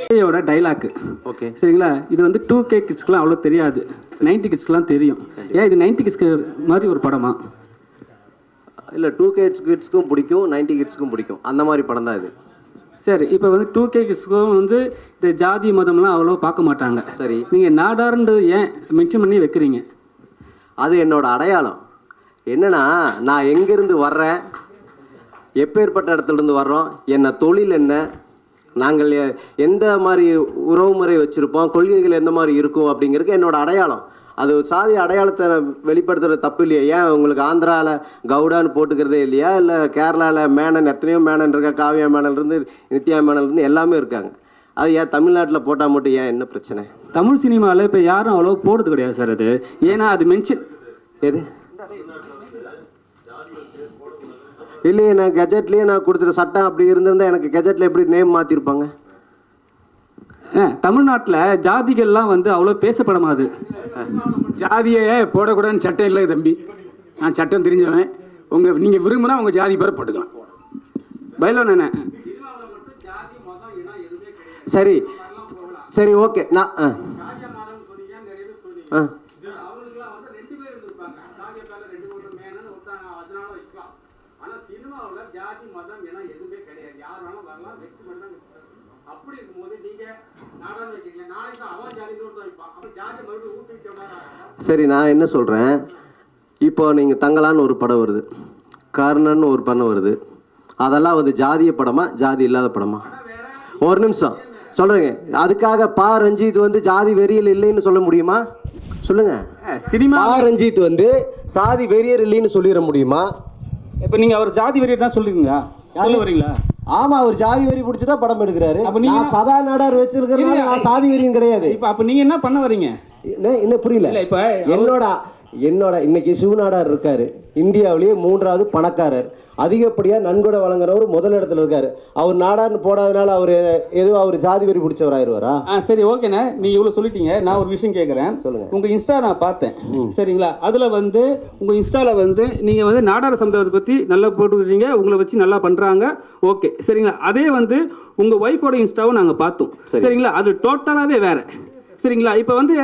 விஜயோட dialogue okay சரிங்களா? இது வந்து டூ கே கிட்ஸ்க்குலாம் அவ்வளோ தெரியாது. நைன்டி கிட்ஸ்க்குலாம் தெரியும். ஏன் இது நைன்டி கிட்ஸ்க்கு மாதிரி ஒரு படமா? இல்லை டூ கிட்ஸ் கிட்ஸ்க்கும் பிடிக்கும் நைன்டி கிட்ஸ்க்கும் பிடிக்கும். அந்த மாதிரி படம் தான் இது. சரி இப்போ வந்து டூ கே கிட்ஸ்க்கும் வந்து இந்த ஜாதி மதம்லாம் அவ்வளோ பார்க்க மாட்டாங்க. சரி. நீங்கள் நாடார்ன்றது ஏன் மென்ஷன் பண்ணி வைக்கிறீங்க? அது என்னோட அடையாளம். என்னன்னா நான் எங்கேருந்து வர்றேன்? எப்பேற்பட்ட இடத்துல இருந்து வர்றோம்? என்ன தொழில் என்ன? நாங்கள் எந்த மாதிரி உறவுமுறை வச்சுருப்போம்? கொள்கைகள் எந்த மாதிரி இருக்கும் அப்படிங்கிறதுக்கு என்னோட அடையாளம். அது சாதி அடையாளத்தை வெளிப்படுத்துறது தப்பு இல்லையா? ஏன் உங்களுக்கு ஆந்திராவில் கவுடான்னு போட்டுக்கிறதே இல்லையா? இல்லை கேரளாவில் மேனன் எத்தனையோ மேனன் இருக்கா காவியா மேனன் இருந்து நித்யா மேனன் இருந்து எல்லாமே இருக்காங்க. அது ஏன் தமிழ்நாட்டில் போட்டால் மட்டும் ஏன் என்ன பிரச்சனை? தமிழ் சினிமாவில் இப்போ யாரும் அவ்வளோ போடுறது கிடையாது சார் அது. ஏன்னா அது மென்ஷன் எது? இல்லையே நான் கெஜெட்லேயே நான் கொடுத்துட்ட சட்டம் அப்படி இருந்திருந்தா எனக்கு கெஜெட்டில் எப்படி நேம் மாற்றிருப்பாங்க தமிழ்நாட்டில் ஜாதிகள்லாம் வந்து அவ்வளோ பேசப்படமாது ஜாதியை போடக்கூடாதுன்னு சட்டம் இல்லை தம்பி. நான் சட்டம் தெரிஞ்சவன். உங்கள் நீங்கள் விரும்பினா உங்கள் ஜாதி பேரை போட்டுக்கலாம். என்ன? சரி. சரி ஓகே. நான் ஆ. ஆ. சரி நான் என்ன சொல்கிறேன் இப்போ நீங்கள் தங்கலான்னு ஒரு படம் வருது. கர்ணன் ஒரு படம் வருது. அதெல்லாம் வந்து ஜாதிய படமா ஜாதி இல்லாத படமா? ஒரு நிமிஷம். சொல்கிறேங்க அதுக்காக பா ரஞ்சித் வந்து ஜாதி வெறியல் இல்லைன்னு சொல்ல முடியுமா? சொல்லுங்க. சினிமா பா ரஞ்சித் வந்து சாதி வெறியர் இல்லைன்னு சொல்லிட முடியுமா? இப்போ நீங்கள் அவர் ஜாதி வெறியை தான் சொல்லுவீங்களா சொல்ல வரீங்களா? ஆமா அவர் ஜாதி வெறி பிடிச்சி தான் படம் எடுக்கிறாரு. அப்ப நீங்க- சதா நாடார் வச்சிருக்கிறதுனால நான் சாதி வெறியும் கிடையாது. இப்போ அப்போ நீங்கள் என்ன பண்ண வரீங்க? என்ன இன்னும் புரியல இப்போ என்னோட என்னோட இன்னைக்கு சிவநாடார் இருக்காரு. இந்தியாவிலேயே மூன்றாவது பணக்காரர். அதிகப்படியாக நன்கொடை வழங்குறவர் முதல் இடத்துல இருக்காரு. அவர் நாடார்னு போடாதனால அவர் ஏதோ அவர் ஜாதி வெறி பிடிச்சவர் ஆயிடுவாரா ஆ சரி ஓகேண்ணே. நீ இவ்வளோ சொல்லிட்டீங்க. நான் ஒரு விஷயம் கேட்குறேன் சொல்லுங்க. உங்கள் இன்ஸ்டா நான் பார்த்தேன். சரிங்களா? அதில் வந்து உங்கள் இன்ஸ்டாவில் வந்து நீங்கள் வந்து நாடார் சமுதாயத்தை பற்றி நல்லா போட்டுக்கிறீங்க. உங்களை வச்சு நல்லா பண்ணுறாங்க ஓகே. சரிங்களா? அதே வந்து உங்கள் ஒய்ஃபோட இன்ஸ்டாவும் நாங்கள் பார்த்தோம். சரிங்களா? அது டோட்டலாகவே வேற. சரிங்களா? இப்போ வந்து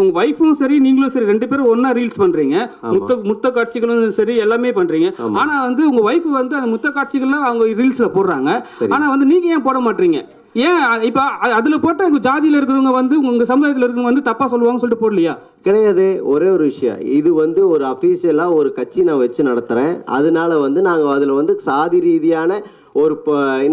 உங்கள் ஒய்ஃபும் சரி நீங்களும் சரி ரெண்டு பேரும் ஒன்றா ரீல்ஸ் பண்ணுறீங்க முத்த முத்த காட்சிகளும் சரி எல்லாமே பண்ணுறீங்க ஆனால் வந்து உங்கள் ஒய்ஃப் வந்து அந்த முத்த காட்சிகள்லாம் அவங்க ரீல்ஸில் போடுறாங்க. ஆனால் வந்து நீங்கள் ஏன் போட மாட்டீங்க? ஏன் இப்ப அதுல போட்ட உங்க ஜாதியில இருக்கிறவங்க வந்து உங்க சமுதாயத்துல இருக்கிறவங்க வந்து தப்பா சொல்லுவாங்கன்னு சொல்லிட்டு போடலையா? கிடையாது. ஒரே ஒரு விஷயம். இது வந்து ஒரு அஃபீஷியலாக ஒரு கட்சி நான் வச்சு நடத்துகிறேன் அதனால வந்து நாங்கள் அதில் வந்து சாதி ரீதியான ஒரு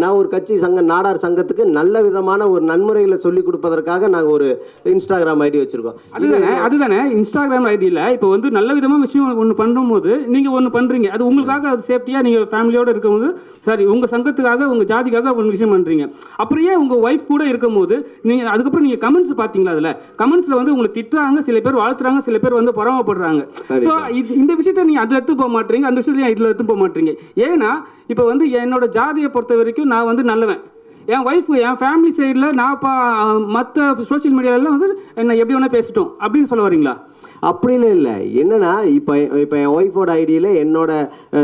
நான் ஒரு கட்சி சங்க நாடார் சங்கத்துக்கு நல்ல விதமான ஒரு நன்முறைகளை சொல்லி கொடுப்பதற்காக நாங்கள் ஒரு இன்ஸ்டாகிராம் ஐடி வச்சுருக்கோம். அதுதானே அதுதானே. இன்ஸ்டாகிராம் ஐடியில இப்போ வந்து நல்ல விதமா விஷயம் ஒன்று பண்ணும்போது நீங்க ஒன்று பண்றீங்க. அது உங்களுக்காக அது சேஃப்டியா நீங்க ஃபேமிலியோட இருக்கும்போது சரி உங்க சங்கத்துக்காக உங்க ஜாதிக்காக ஒரு விஷயம் பண்றீங்க. அப்புறம் ஏன் உங்க ஒய்ஃப் கூட இருக்கும்போது நீங்க அதுக்கப்புறம் நீங்க கமெண்ட்ஸ் பாத்தீங்களா அதுல? கமெண்ட்ஸ்ல வந்து உங்களை திட்டுறாங்க சில பேர் வாழ்த்துறாங்க சில பேர் வந்து பொறாமப்படுறாங்க. ஸோ இந்த விஷயத்த நீங்க அதில் எடுத்து போக மாட்டீங்க அந்த விஷயத்துல ஏன் இதில் எடுத்து போக மாட்டீங்க. ஏன்னா இப்போ வந்து என்னோட ஜாதியை பொறுத்த வரைக்கும் நான் வந்து நல்லவன். என் ஒய்ஃபு என் ஃபேமிலி சைடில் நான் பா மற்ற சோஷியல் மீடியாலலாம் வந்து என்ன எப்படி வேணால் பேசிட்டோம். அப்படின்னு சொல்ல வரீங்களா? அப்படிலாம் இல்லை. என்னன்னா இப்போ இப்போ என் ஒய்ஃபோட ஐடியில் என்னோட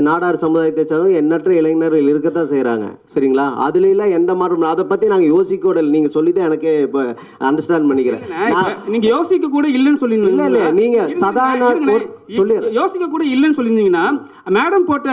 நாடார் சமுதாயத்தை சேர்ந்தவங்க எண்ணற்ற இளைஞர்கள் இருக்கத்தான் செய்கிறாங்க சரிங்களா? அதுல எல்லாம் எந்த மாதிரி அதை பற்றி நாங்கள் யோசிக்கூட இல்லை. நீங்கள் சொல்லி தான் எனக்கே இப்போ அண்டர்ஸ்டாண்ட் பண்ணிக்கிறேன். நான் இப்ப நீங்க யோசிக்க கூட இல்லைன்னு இல்ல, இல்ல, நீங்க இருங்க, சதாரண சொல்லிடுறேன். யோசிக்க கூட இல்லைன்னு சொல்லியிருந்தீங்கன்னா மேடம் போட்ட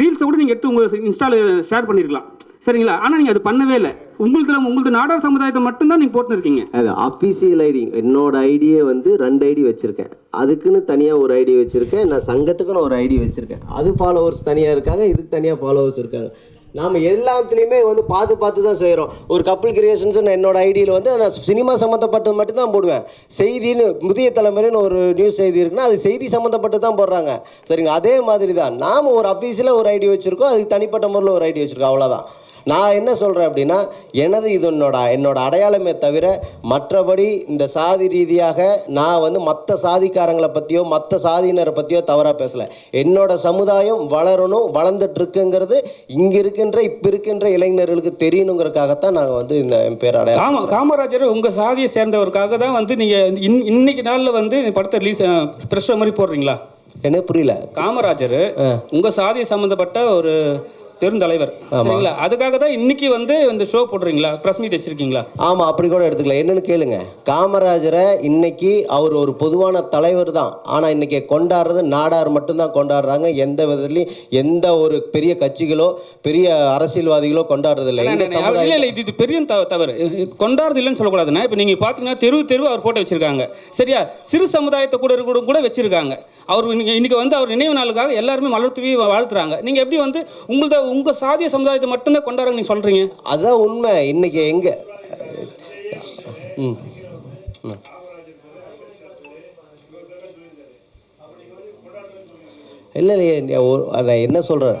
ரீல்ஸை கூட நீங்க எடுத்து உங்க இன்ஸ்டால ஷேர் பண்ணிருக்கலாம். சரிங்களா? ஆனா நீங்க அது பண்ணவே இல்லை. உங்களுக்கு உங்களுக்கு நாடார் சமுதாயத்தை மட்டும்தான் நீங்கள் போட்டுருக்கீங்க அது அஃபீஷியல் ஐடி என்னோட ஐடியை வந்து ரெண்டு ஐடி வச்சுருக்கேன். அதுக்குன்னு தனியாக ஒரு ஐடி வச்சுருக்கேன். நான் சங்கத்துக்குன்னு ஒரு ஐடி வச்சுருக்கேன். அது ஃபாலோவர்ஸ் தனியாக இருக்காங்க இதுக்கு தனியாக ஃபாலோவர்ஸ் இருக்காங்க. நாம் எல்லாத்துலேயுமே வந்து பார்த்து பார்த்து தான் செய்கிறோம் ஒரு கப்பல் கிரியேஷன்ஸ் என்னோட ஐடியில் வந்து நான் சினிமா சம்மந்தப்பட்டது மட்டும்தான் போடுவேன். செய்தின்னு முதிய தலைமுறைன்னு ஒரு நியூஸ் செய்தி இருக்குன்னா அது செய்தி சம்மந்தப்பட்டு தான் போடுறாங்க. சரிங்க அதே மாதிரி தான் நாம் ஒரு அஃபீஸில் ஒரு ஐடி வச்சுருக்கோம். அதுக்கு தனிப்பட்ட முறையில் ஒரு ஐடி வச்சுருக்கோம். அவ்வளோதான் நான் என்ன சொல்கிறேன் அப்படின்னா எனது இது என்னோட என்னோட அடையாளமே தவிர மற்றபடி இந்த சாதி ரீதியாக நான் வந்து மற்ற சாதிக்காரங்களை பற்றியோ மற்ற சாதியினரை பற்றியோ தவறாக பேசலை. என்னோட சமுதாயம் வளரணும் வளர்ந்துட்டு இருக்குங்கிறது இங்கே இருக்கின்ற இப்போ இருக்கின்ற இளைஞர்களுக்கு தெரியணுங்கிறதுக்காகத்தான் நாங்கள் வந்து இந்த என் பேர் அடையாளம் காம காமராஜர் உங்க சாதியை சேர்ந்தவருக்காக தான் வந்து நீங்க இன்- இன்னைக்கு நாள்ல வந்து இந்த படத்தை ரிலீஸ் ப்ரெஷ் மாதிரி போடுறீங்களா? என்ன புரியல. காமராஜர் உங்க சாதியை சம்பந்தப்பட்ட ஒரு பெருந்தலைவர். சரிங்களா? அதுக்காக தான் இன்னைக்கு வந்து இந்த ஷோ போடுறீங்களா ப்ரெஸ் மீட் வச்சிருக்கீங்களா? ஆமாம் அப்படி கூட எடுத்துக்கலாம். என்னன்னு கேளுங்க. காமராஜரை இன்னைக்கு அவர் ஒரு பொதுவான தலைவர் தான். ஆனால் இன்னைக்கு கொண்டாடுறது நாடார் மட்டும்தான் கொண்டாடுறாங்க. எந்த விதத்துலையும் எந்த ஒரு பெரிய கட்சிகளோ பெரிய அரசியல்வாதிகளோ கொண்டாடுறது இல்லை இல்ல இது பெரிய தவ- தவறு. கொண்டாடுறது இல்லைன்னு சொல்லக்கூடாதுண்ணா. இப்போ நீங்க பாத்தீங்கன்னா தெரு தெரு அவர் போட்டோ வச்சிருக்காங்க. சரியா? சிறு சமுதாயத்தை கூட கூட கூட வச்சிருக்காங்க. அவர் இன்னைக்கு வந்து அவர் நினைவு நாளுக்காக எல்லாருமே மலர் தூவி வாழ்த்துறாங்க. நீங்க எப்படி வந்து உங்களத உங்கள் சாதிய சமுதாயத்தை மட்டும்தான் கொண்டாடுறாங்க நீங்கள் சொல்கிறீங்க அதான் உண்மை. இன்னைக்கு எங்கே? ம். ம். இல்லை இல்லையே ஒரு- நான் என்ன சொல்கிறேன்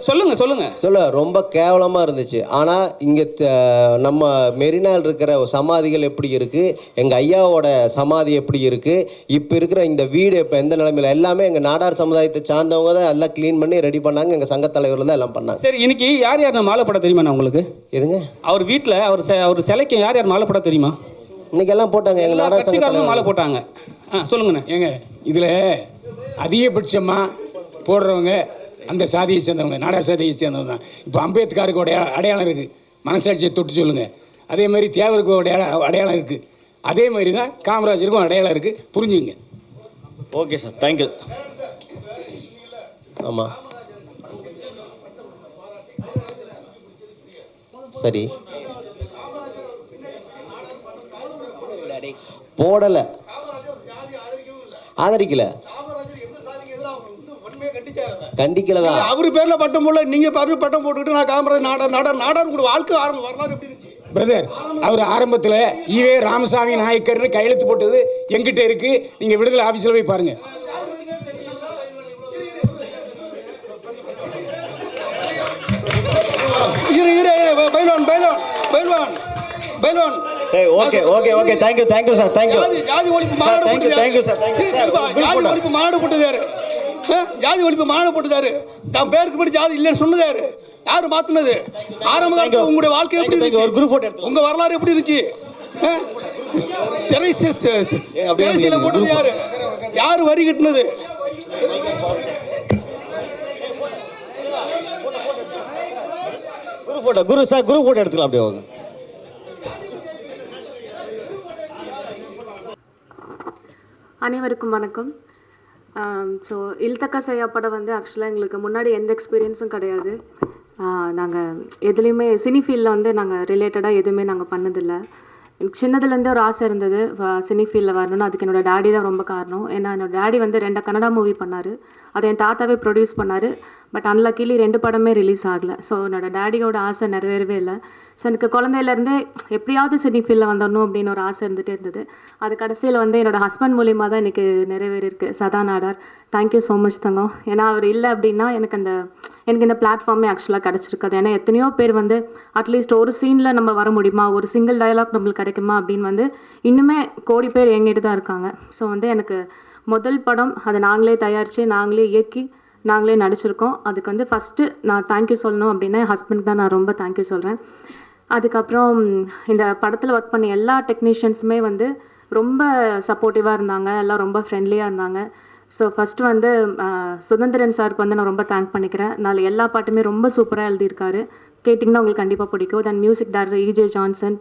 சொல்லுங்க சொல்லுங்க. சொல்ல ரொம்ப கேவலமாக இருந்துச்சு. ஆனால் இங்கே நம்ம மெரினால் இருக்கிற சமாதிகள் எப்படி இருக்குது எங்கள் ஐயாவோட சமாதி எப்படி இருக்குது இப்போ இருக்கிற இந்த வீடு இப்போ எந்த நிலைமையில்? எல்லாமே எங்கள் நாடார் சமுதாயத்தை சார்ந்தவங்க தான் எல்லாம் க்ளீன் பண்ணி ரெடி பண்ணாங்க. எங்கள் சங்கத் தலைவர்கள் தான் எல்லாம் பண்ணாங்க. சரி இன்னைக்கு யார் யார் மாலை போட தெரியுமா உங்களுக்கு? எதுங்க? அவர் வீட்டில் அவர் செ- அவர் சிலைக்கு யார் யார் மாலை போட தெரியுமா? இன்னைக்கு எல்லாம் போட்டாங்க எங்கள் எல்லா நாடார் சங்க கட்சிக்காரங்களும் மாலை போட்டாங்க. ஆ சொல்லுங்கண்ணே. ஏங்க இதில் அதிகபட்சமாக போடுறவங்க அந்த சாதியை சேர்ந்தவங்க நாடா சாதியை சேர்ந்தவங்க தான். இப்போ அம்பேத்கருக்கு உடைய அடையாளம் இருக்குது மனசாட்சியை தொட்டு சொல்லுங்கள் அதே மாதிரி தேவருக்கு ஒரு அடையாளம் இருக்குது அதே மாதிரி தான் காமராஜருக்கும் அடையாளம் இருக்குது புரிஞ்சுங்க. ஓகே சார் தேங்க்யூ ஆமாம் சரி. போடலை. ஆதரிக்கலை. கண்டிக்கலதான் அவர் பேர்ல பட்டம் போடல நீங்க பேர்ல பட்டம் போட்டுக்கிட்டு நான் காமராஜ் நாடார் நாடார் நாடார் உங்களோட வாழ்க்கை ஆரம்பம் வரலாறு எப்படி இருந்துச்சு? பிரதர் அவர் ஆரம்பத்தில் ஈவே ராமசாமி நாயக்கர்னு கையெழுத்து போட்டது எங்கிட்ட இருக்குது நீங்கள் விடுதலை ஆஃபீஸில் போய் பாருங்கள் இரு இரு பைல்வான் பைல்வான் பைல்வான் பைல்வான் சரி okay okay okay thank you thank you sir thank you ஜாதி ஒழிப்பு மாநாடு thank you, போட்டது thank you, sir, thank you. Sir, இருப்பா, ஒரு ஜாதி. ஒழிப்பு மாநாடு? ஜாதி ஒழிப்பு மாநாடு போட்டது யாரு தன் பேருக்கு படி ஜாதி இல்லைன்னு சொன்னது யாரு யாரு மாத்துனது? ஆரம்ப. காலத்துல உங்களுடைய வாழ்க்கை எப்படி. இருந்துச்சு? ஒரு group photo எடுத்துக்கலாம். உங்க வரலாறு எப்படி இருந்துச்சு? திரைசீலை போட்டது யாரு? யாரு வரி கட்டினது? Guru photo Guru sir Guru photo எடுத்துக்கலாம் அப்படியே வாங்க. அனைவருக்கும் வணக்கம். ஸோ இல்தக்கா செய்யா படம் வந்து ஆக்சுவலாக எங்களுக்கு முன்னாடி எந்த எக்ஸ்பீரியன்ஸும் கிடையாது. நாங்கள் எதுலேயுமே சினி ஃபீல்டில் வந்து நாங்கள் ரிலேட்டடாக எதுவுமே நாங்கள் பண்ணதில்லை. எனக்கு சின்னதுலேருந்தே ஒரு ஆசை இருந்தது சினி ஃபீல்டில் வரணும்னு. அதுக்கு என்னோட டேடி தான் ரொம்ப காரணம். ஏன்னா என்னோட டேடி வந்து ரெண்டு கன்னடா மூவி பண்ணார். அது என் தாத்தாவே ப்ரொடியூஸ் பண்ணார். பட் அன்லக்கிலி ரெண்டு படமே ரிலீஸ் ஆகலை. ஸோ என்னோடய டேடியோட ஆசை நிறைவேறவே இல்லை. ஸோ எனக்கு குழந்தையிலேருந்தே எப்படியாவது சினி ஃபீல்டில் வந்துடணும் அப்படின்னு ஒரு ஆசை இருந்துகிட்டே இருந்தது. அது கடைசியில் வந்து என்னோட ஹஸ்பண்ட் மூலியமாக தான் எனக்கு நிறைவேறியிருக்கு. Satha Nadar. Thank you so much Thangam. ஏன்னா அவர் இல்லை அப்படின்னா எனக்கு அந்த எனக்கு இந்த பிளாட்ஃபார்மே ஆக்சுவலாக கிடச்சிருக்காது. ஏன்னா எத்தனையோ பேர் வந்து அட்லீஸ்ட் ஒரு சீனில் நம்ம வர முடியுமா? ஒரு சிங்கிள் டயலாக் நம்மளுக்கு கிடைக்குமா? அப்படின்னு வந்து இன்னுமே கோடி பேர் எங்கிட்டு தான் இருக்காங்க. ஸோ வந்து எனக்கு முதல் படம் அதை நாங்களே தயாரித்து நாங்களே இயக்கி நாங்களே நடிச்சிருக்கோம். அதுக்கு வந்து ஃபஸ்ட்டு நான் தேங்க்யூ சொல்லணும் அப்படின்னா ஹஸ்பண்ட் தான் நான் ரொம்ப தேங்க்யூ சொல்கிறேன் அதுக்கப்புறம் இந்த படத்தில் ஒர்க் பண்ண எல்லா டெக்னீஷியன்ஸுமே வந்து ரொம்ப சப்போர்ட்டிவாக இருந்தாங்க. எல்லாம் ரொம்ப ஃப்ரெண்ட்லியாக இருந்தாங்க. ஸோ ஃபஸ்ட்டு வந்து சுதந்திரன் சாருக்கு வந்து நான் ரொம்ப தேங்க் பண்ணிக்கிறேன். நாலு எல்லா பாட்டுமே ரொம்ப சூப்பராக எழுதியிருக்காரு. கேட்டிங்கன்னா உங்களுக்கு கண்டிப்பாக பிடிக்கும். Then music director EJ Johnson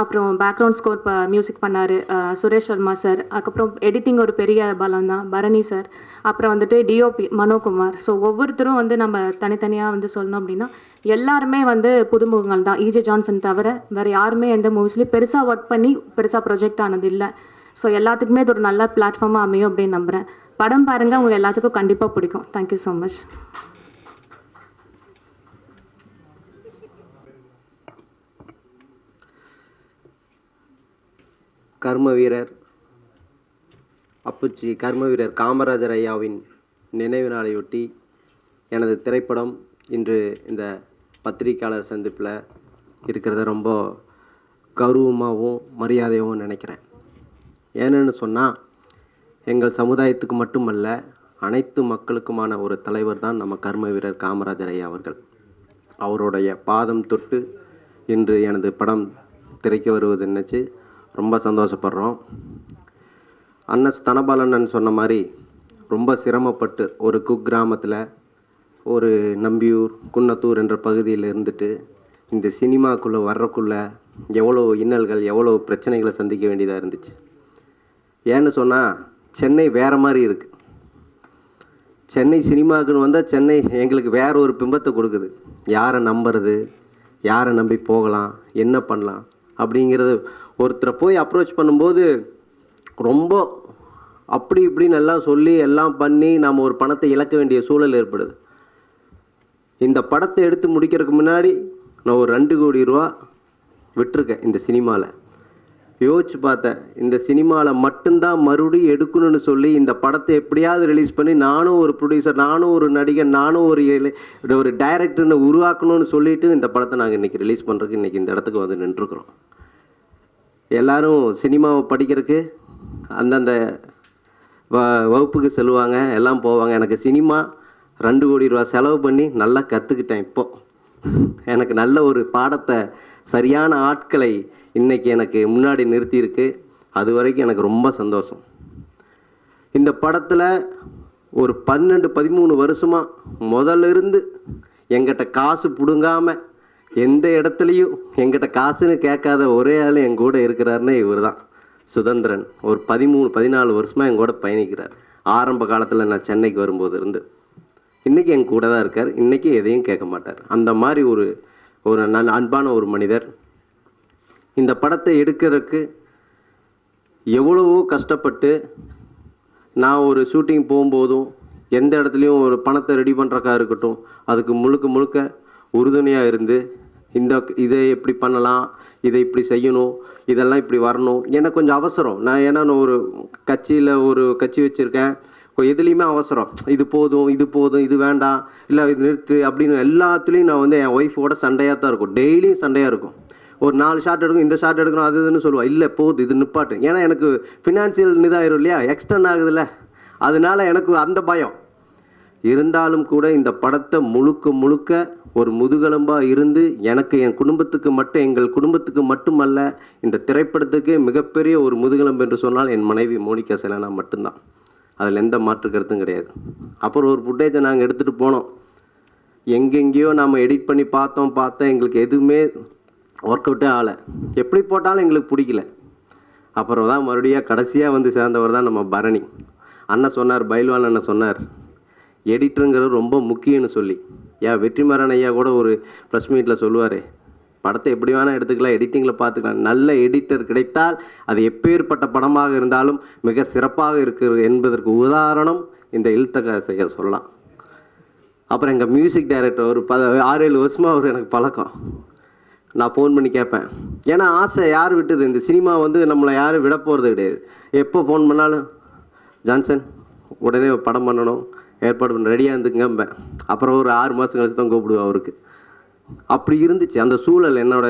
அப்புறம் பேக்ரவுண்ட் ஸ்கோர் ப மியூசிக் பண்ணார் சுரேஷ் சர்மா சார் அதுக்கப்புறம் எடிட்டிங் ஒரு பெரிய பலம் தான் பரணி சார் அப்புறம் வந்துட்டு டிஓபி மனோகுமார். ஸோ ஒவ்வொருத்தரும் வந்து நம்ம தனித்தனியாக வந்து சொல்லணும் அப்படின்னா எல்லாருமே வந்து புதுமுகங்கள் தான். இஜே ஜான்சன் தவிர வேறு யாருமே எந்த மூவிஸ்லேயும் பெருசாக ஒர்க் பண்ணி பெருசாக ப்ரொஜெக்ட் ஆனது இல்லை ஸோ எல்லாத்துக்குமே இது ஒரு நல்ல பிளாட்ஃபார்மாக அமையும் அப்படின்னு நம்புகிறேன் படம் பாருங்கள் உங்கள் எல்லாத்துக்கும் கண்டிப்பாக பிடிக்கும். தேங்க்யூ ஸோ மச் கர்ம வீரர். அப்புச்சி கர்ம வீரர் காமராஜர் ஐயாவின் நினைவு நாளையொட்டி எனது திரைப்படம் இன்று இந்த பத்திரிக்கையாளர் சந்திப்பில் இருக்கிறத ரொம்ப கௌரவமாகவும் மரியாதையாகவும் நினைக்கிறேன். ஏன்னு சொன்னால் எங்கள் சமுதாயத்துக்கு மட்டுமல்ல அனைத்து மக்களுக்குமான ஒரு தலைவர் தான் நம்ம கர்ம வீரர் காமராஜர் ஐயா அவர்கள். அவருடைய பாதம் தொட்டு இன்று எனது படம் திரைக்கு வருவது நினச்சி ரொம்ப சந்தோஷப்படுறோம். அண்ணன் தனபாலண்ணன் சொன்ன மாதிரி ரொம்ப சிரமப்பட்டு ஒரு குக்கிராமத்தில் ஒரு நம்பியூர் குன்னத்தூர் என்ற பகுதியில் இருந்துட்டு இந்த சினிமாக்குள்ளே வர்றக்குள்ளே எவ்வளோ இன்னல்கள் எவ்வளோ பிரச்சனைகளை சந்திக்க வேண்டியதாக இருந்துச்சு. ஏன்னு சொன்னால் சென்னை வேறு மாதிரி இருக்குது சென்னை சினிமாக்குன்னு வந்தால் சென்னை எங்களுக்கு வேற ஒரு பிம்பத்தை கொடுக்குது. யாரை நம்புறது யாரை நம்பி போகலாம் என்ன பண்ணலாம் அப்படிங்கிறது ஒருத்தரை போய் அப்ரோச் பண்ணும்போது ரொம்ப அப்படி இப்படின்னு எல்லாம் சொல்லி எல்லாம் பண்ணி நாம் ஒரு பணத்தை இழக்க வேண்டிய சூழல் ஏற்படுது. இந்த படத்தை எடுத்து முடிக்கிறதுக்கு முன்னாடி நான் ஒரு ரெண்டு கோடி ரூபா விட்டுருக்கேன் இந்த சினிமாவில் யோசிச்சு பார்த்தேன் இந்த சினிமாவில் மட்டும்தான் மறுபடியும் எடுக்கணும்னு சொல்லி இந்த படத்தை எப்படியாவது ரிலீஸ் பண்ணி நானும் ஒரு ப்ரொடியூசர் நானும் ஒரு நடிகர் நானும் ஒரு ஒரு டைரக்டர்னு உருவாக்கணும்னு சொல்லிட்டு இந்த படத்தை நாங்கள் இன்றைக்கி ரிலீஸ் பண்ணுறதுக்கு இன்றைக்கி இந்த இடத்துக்கு வந்து நின்றுருக்குறோம். எல்லாரும் சினிமாவை படிக்கிறதுக்கு அந்தந்த வ வகுப்புக்கு செல்லுவாங்க எல்லாம் போவாங்க. எனக்கு சினிமா ரெண்டு கோடி ரூபா செலவு பண்ணி நல்லா கற்றுக்கிட்டேன் இப்போது எனக்கு நல்ல ஒரு பாடத்தை சரியான ஆட்களை இன்னைக்கு எனக்கு முன்னாடி நிறுத்தியிருக்கு. அது வரைக்கும் எனக்கு ரொம்ப சந்தோஷம். இந்த படத்தில் ஒரு பன்னெண்டு பதிமூணு வருஷமாக முதல்ல இருந்து எங்கிட்ட காசு பிடுங்காமல் எந்த இடத்துலையும் எங்கிட்ட காசுன்னு கேட்காத ஒரே ஆள் என் கூட இருக்கிறாருன்னு இவர் தான் சுதந்திரன். ஒரு பதிமூணு பதினாலு வருஷமாக என் கூட பயணிக்கிறார். ஆரம்ப காலத்தில் நான் சென்னைக்கு வரும்போது இருந்து இன்றைக்கி என் கூட தான் இருக்கார். இன்றைக்கி எதையும் கேட்க மாட்டார். அந்த மாதிரி ஒரு ஒரு நன் அன்பான ஒரு மனிதர். இந்த படத்தை எடுக்கிறதுக்கு எவ்வளவோ கஷ்டப்பட்டு நான் ஒரு ஷூட்டிங் போகும்போதும் எந்த இடத்துலையும் ஒரு பணத்தை ரெடி பண்ணுறக்கா இருக்கட்டும் அதுக்கு முழுக்க முழுக்க உறுதுணையாக இருந்து இந்த இதை எப்படி பண்ணலாம் இதை இப்படி செய்யணும் இதெல்லாம் இப்படி வரணும். எனக்கு கொஞ்சம் அவசரம். நான் ஏன்னா நான் ஒரு கட்சியில் ஒரு கட்சி வச்சுருக்கேன். எதுலேயுமே அவசரம். இது போதும் இது போதும் இது வேண்டாம். இல்லை இது நிறுத்து அப்படின்னு எல்லாத்துலேயும் நான் வந்து என் ஒய்ஃபோட சண்டையாக தான் இருக்கும். டெய்லியும் சண்டையாக இருக்கும். ஒரு நாலு ஷார்ட் எடுக்கும் இந்த ஷார்ட் எடுக்கணும் அது இதுன்னு சொல்லுவா. இல்லை போகுது இது நிப்பாட்டு. ஏன்னா எனக்கு ஃபினான்சியல் நிதாயிரும் இல்லையா? எக்ஸ்டன் ஆகுதுல்ல. அதனால எனக்கு அந்த பயம். இருந்தாலும் கூட இந்த படத்தை முழுக்க முழுக்க ஒரு முதுகெலும்பாக இருந்து எனக்கு என் குடும்பத்துக்கு மட்டும் எங்கள் குடும்பத்துக்கு மட்டுமல்ல இந்த திரைப்படத்துக்கு மிகப்பெரிய ஒரு முதுகெலும்பு என்று சொன்னால் என் மனைவி மோனிகா செலனா மட்டும்தான். அதில் எந்த மாற்று கருத்தும் கிடையாது. அப்புறம் ஒரு ஃபுட்டேஜை நாங்கள் எடுத்துகிட்டு போனோம். எங்கெங்கேயோ நாம் எடிட் பண்ணி பார்த்தோம் பார்த்தோம் எங்களுக்கு எதுவுமே ஒர்க் அவுட்டே ஆகலை. எப்படி போட்டாலும் எங்களுக்கு பிடிக்கல. அப்புறம் தான் மறுபடியும் கடைசியாக வந்து சேர்ந்தவர் தான் நம்ம பரணி. அண்ணன் சொன்னார் பைல்வான் அண்ணன் சொன்னார் எடிட்டருங்கிறது ரொம்ப முக்கியம்னு சொல்லி. ஏன் வெற்றிமாறன் ஐயா கூட ஒரு ப்ரெஸ் மீட்டில் சொல்லுவார் படத்தை எப்படி வேணால் எடுத்துக்கலாம் எடிட்டிங்கில் பார்த்துக்கலாம். நல்ல எடிட்டர் கிடைத்தால் அது எப்பேற்பட்ட படமாக இருந்தாலும் மிக சிறப்பாக இருக்கிறது என்பதற்கு உதாரணம் இந்த இல்தக சொல்லலாம். அப்புறம் எங்கள் மியூசிக் டைரக்டர் ஒரு பத ஆறேழு வருஷமாக அவர் எனக்கு பழக்கம். நான் ஃபோன் பண்ணி கேட்பேன். ஏன்னா ஆசை யார் விட்டது? இந்த சினிமா வந்து நம்மளை யாரும் விட போகிறது கிடையாது. எப்போ ஃபோன் பண்ணாலும் ஜான்சன் உடனே படம் பண்ணணும். ஏற்பாடு பண்ண ரெடியாக இருந்துங்கம்பேன் அப்புறம் ஒரு ஆறு மாதம் கழிச்சு தான் கூப்பிடுவேன் அவருக்கு. அப்படி இருந்துச்சு. அந்த சூழல் என்னோட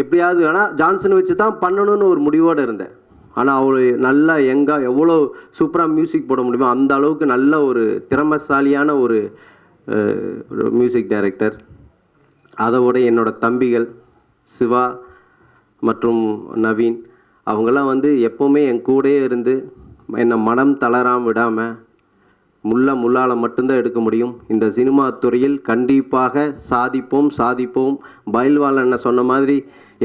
எப்படியாவது ஆனால் ஜான்சன் வச்சு தான் பண்ணணும்னு ஒரு முடிவோடு இருந்தேன். ஆனால் அவள் நல்லா எங்கே எவ்வளோ சூப்பராக மியூசிக் போட முடியுமோ அந்த அளவுக்கு நல்ல ஒரு திறமைசாலியான ஒரு மியூசிக் டைரக்டர் அதோட என்னோட தம்பிகள் சிவா மற்றும் நவீன் அவங்கெல்லாம் வந்து எப்போவுமே என் கூடயே இருந்து என்னை மனம் தளராமல் விடாமல் முள்ள முள்ளால் மட்டும்தான் எடுக்க முடியும். இந்த சினிமா துறையில் கண்டிப்பாக சாதிப்போம் சாதிப்போம். பயில்வாள் சொன்ன மாதிரி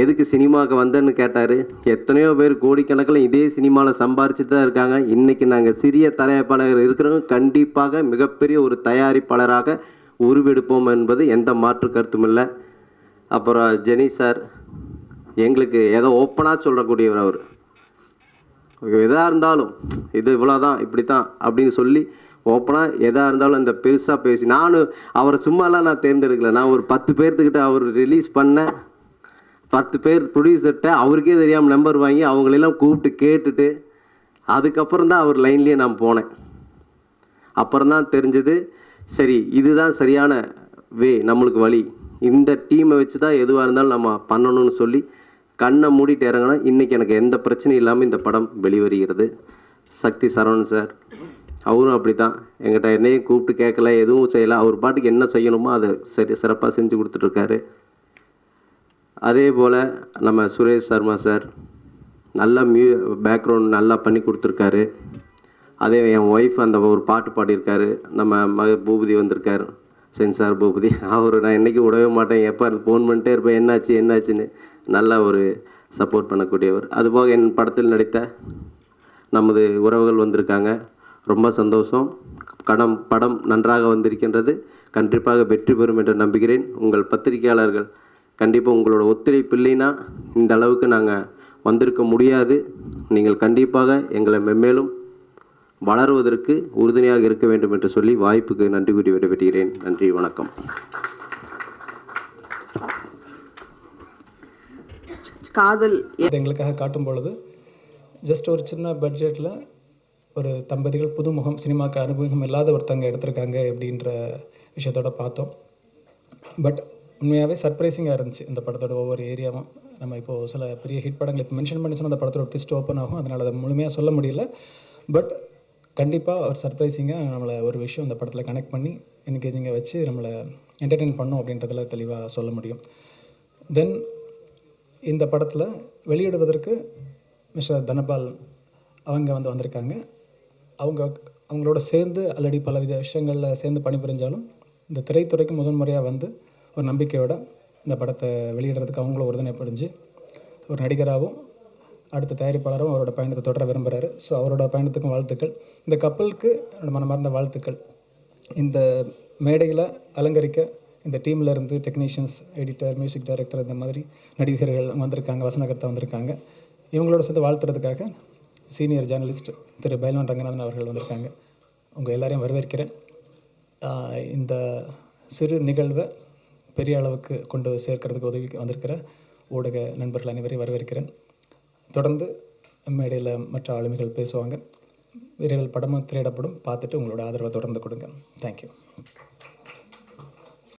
எதுக்கு சினிமாவுக்கு வந்தேன்னு கேட்டார். எத்தனையோ பேர் கோடிக்கணக்கில் இதே சினிமாவில் சம்பாரிச்சுட்டு தான் இருக்காங்க. இன்றைக்கி நாங்கள் சிறிய தயாரிப்பாளர் இருக்கிறவங்க கண்டிப்பாக மிகப்பெரிய ஒரு தயாரிப்பாளராக உருவெடுப்போம் என்பது எந்த மாற்று கருத்தும் இல்லை. அப்புறம் ஜெனி சார் எங்களுக்கு ஏதோ ஓப்பனாக சொல்லக்கூடியவர் அவர். எதாக இருந்தாலும் இது இவ்வளோ தான் இப்படி தான் அப்படின்னு சொல்லி ஓப்பனாக எதாக இருந்தாலும் அந்த பெருசாக பேசி நானும் அவரை சும்மாலாம் நான் தேர்ந்தெடுக்கல. நான் ஒரு பத்து பேர்த்துக்கிட்ட அவர் ரிலீஸ் பண்ண பத்து பேர் ப்ரொடியூசர்கிட்ட அவருக்கே தெரியாமல் நம்பர் வாங்கி அவங்களெல்லாம் கூப்பிட்டு கேட்டுட்டு அதுக்கப்புறம் தான் அவர் லைன்லேயே நான் போனேன். அப்புறம் தான் தெரிஞ்சது சரி இதுதான் சரியான வே நம்மளுக்கு வழி. இந்த டீமை வச்சு தான் எதுவாக இருந்தாலும் நம்ம பண்ணணும்னு சொல்லி கண்ணை மூடிட்டு இறங்கினா இன்றைக்கி எனக்கு எந்த பிரச்சனையும் இல்லாமல் இந்த படம் வெளிவருகிறது. சக்தி சரவணன் சார். அவரும் அப்படி தான் எங்கிட்ட என்னையும் கூப்பிட்டு கேட்கல எதுவும் செய்யலை. அவர் பாட்டுக்கு என்ன செய்யணுமோ அதை சரி சிறப்பாக செஞ்சு கொடுத்துட்ருக்காரு. அதே போல் நம்ம சுரேஷ் சர்மா சார் நல்லா மியூ பேக்ரவுண்ட் நல்லா பண்ணி கொடுத்துருக்காரு. அதே என் ஒய்ஃப் அந்த ஒரு பாட்டு பாடியிருக்காரு. நம்ம மக பூபதி வந்திருக்கார். சென்சார் பூபதி. அவர் நான் என்றைக்கு விடவே மாட்டேன். எப்போ ஃபோன் பண்ணிட்டே இருப்பேன். என்னாச்சு என்னாச்சுன்னு நல்லா ஒரு சப்போர்ட் பண்ணக்கூடியவர். அதுபோக என் படத்தில் நடித்த நமது உறவுகள் வந்திருக்காங்க. ரொம்ப சந்தோஷம். கடம் படம் நன்றாக வந்திருக்கின்றது. கண்டிப்பாக வெற்றி பெறும் என்று நம்புகிறேன். உங்கள் பத்திரிகையாளர்கள் கண்டிப்பாக உங்களோட ஒத்துழைப்பு இல்லைன்னா இந்த அளவுக்கு நாங்கள் வந்திருக்க முடியாது. நீங்கள் கண்டிப்பாக எங்களை மென்மேலும் வளருவதற்கு உறுதுணையாக இருக்க வேண்டும் என்று சொல்லி வாய்ப்புக்கு நன்றி கூறி விடைபெறுகிறேன். நன்றி வணக்கம். காதல் எங்களுக்காக காட்டும் பொழுது ஜஸ்ட் ஒரு சின்ன பட்ஜெட்டில் ஒரு தம்பதிகள் புதுமுகம் சினிமாக்கு அனுபவம் இல்லாத ஒருத்தங்க எடுத்திருக்காங்க அப்படின்ற விஷயத்தோட பார்த்தோம். பட் உண்மையாகவே சர்ப்ரைசிங்காக இருந்துச்சு இந்த படத்தோட ஒவ்வொரு ஏரியாவும். நம்ம இப்போது சில பெரிய ஹிட் படங்கள் இப்போ மென்ஷன் பண்ணி சொன்ன அந்த படத்தோட ட்விஸ்ட் ஓப்பன் ஆகும். அதனால் அதை முழுமையாக சொல்ல முடியல. பட் கண்டிப்பாக ஒரு சர்ப்ரைசிங்காக நம்மளை ஒரு விஷயம் இந்த படத்தில் கனெக்ட் பண்ணி என்கேஜிங்க வச்சு நம்மளை என்டர்டெயின் பண்ணோம் அப்படின்றதில் தெளிவாக சொல்ல முடியும். தென் இந்த படத்தில் வெளியிடுவதற்கு மிஸ்டர் தனபால் அவங்க வந்து வந்திருக்காங்க. அவங்க அவங்களோட சேர்ந்து ஆல்ரெடி பலவித விஷயங்களில் சேர்ந்து பணிபுரிஞ்சாலும் இந்த திரைத்துறைக்கு முதன்முறையாக வந்து ஒரு நம்பிக்கையோட இந்த படத்தை வெளியிடுறதுக்கு அவங்களும் உறுதுணை புரிஞ்சு ஒரு நடிகராகவும் அடுத்த தயாரிப்பாளரும் அவரோட பயணத்தை தொடர விரும்புகிறாரு ஸோ அவரோட பயணத்துக்கும் வாழ்த்துக்கள். இந்த கப்பலுக்கு என்னோட மனமார்ந்த வாழ்த்துக்கள். இந்த மேடையில் அலங்கரிக்க இந்த டீமில் இருந்து டெக்னீஷியன்ஸ் எடிட்டர் மியூசிக் டைரக்டர் இந்த மாதிரி நடிகர்கள் வந்திருக்காங்க வசனகர்த்தா வந்திருக்காங்க. இவங்களோட சேர்த்து வாழ்த்துறதுக்காக சீனியர் ஜேர்னலிஸ்ட் திரு பைல்வான் ரங்கநாதன் அவர்கள் வந்திருக்காங்க. உங்கள் எல்லாரையும் வரவேற்கிறேன். இந்த சிறு நிகழ்வை பெரிய அளவுக்கு கொண்டு சேர்க்கறதுக்கு உதவி வந்திருக்கிற ஊடக நண்பர்கள் அனைவரையும் வரவேற்கிறேன். தொடர்ந்து மேடையில் மற்ற ஆளுமைகள் பேசுவாங்க. விரைவில் படமும் திரையிடப்படும். பார்த்துட்டு உங்களோட ஆதரவை தொடர்ந்து கொடுங்க. தேங்க்யூ